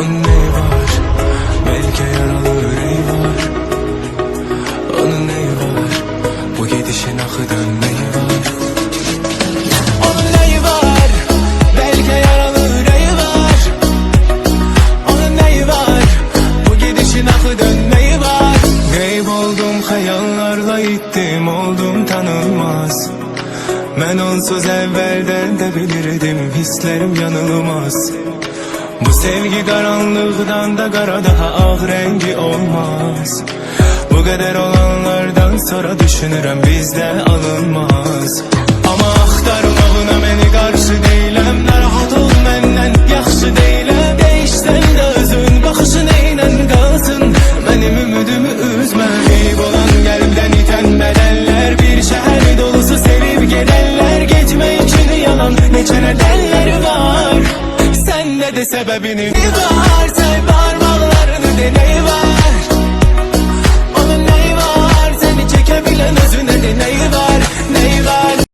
Onun neyi var Belki yaralı yüreği var. Onun neyi var? Bu gidişin akıdan neyi var. Onun neyi var? Belki yaralı yüreği var. Onun neyi var? Bu gidişin akıdan neyi var. Kayboldum hayallarla gittim oldum tanınmaz. Ben onsuz evvelden de bilirdim hislerim yanılmaz Bu sevgi karanlıktan da kara daha ah rengi olmaz. Bu kadar olanlardan sonra düşünürüm bizde alınmaz. Ama axtarmağına beni karşı değilim. Narahat ol menden yaxşı değilim. Değişsen de özün baxışın eylən qalsın Benim ümidimi üzme. Eyb olan qəlbdən itən bedeller Bir şəhər dolusu sevib gedənlər Getmək üçün yalan neçə nədənlər var. ne de sebebini? Say varma